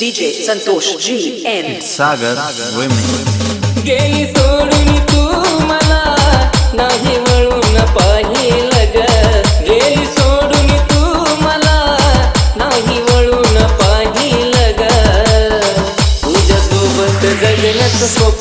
DJ Santosh G N. सागर गेली सोडून तू मला नाही म्हणून पाहिलं ग गेली सोडून तू मला नाही म्हणून पाहिलं ग तुझ्यासोबत जगण्याचं सोबत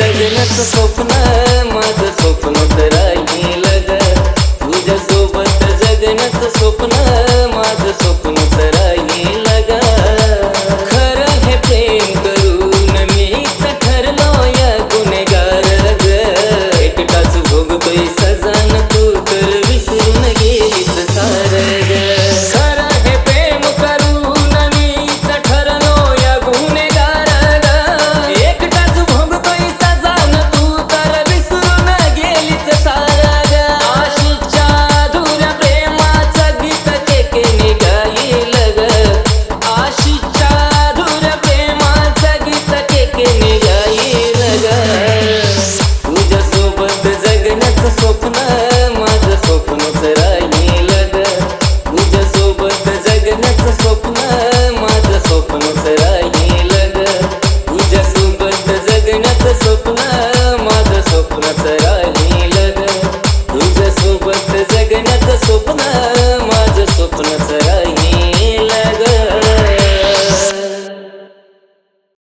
गजनच स्वप्न माझ स्वप्न तर राहील ग तुझ्या सोबत जगनच स्वप्न माझ स्वप्न तर राहील ग खर हे प्रेम करून मी ठरलो या गुन्हेगार ग एकटाच भोगतोय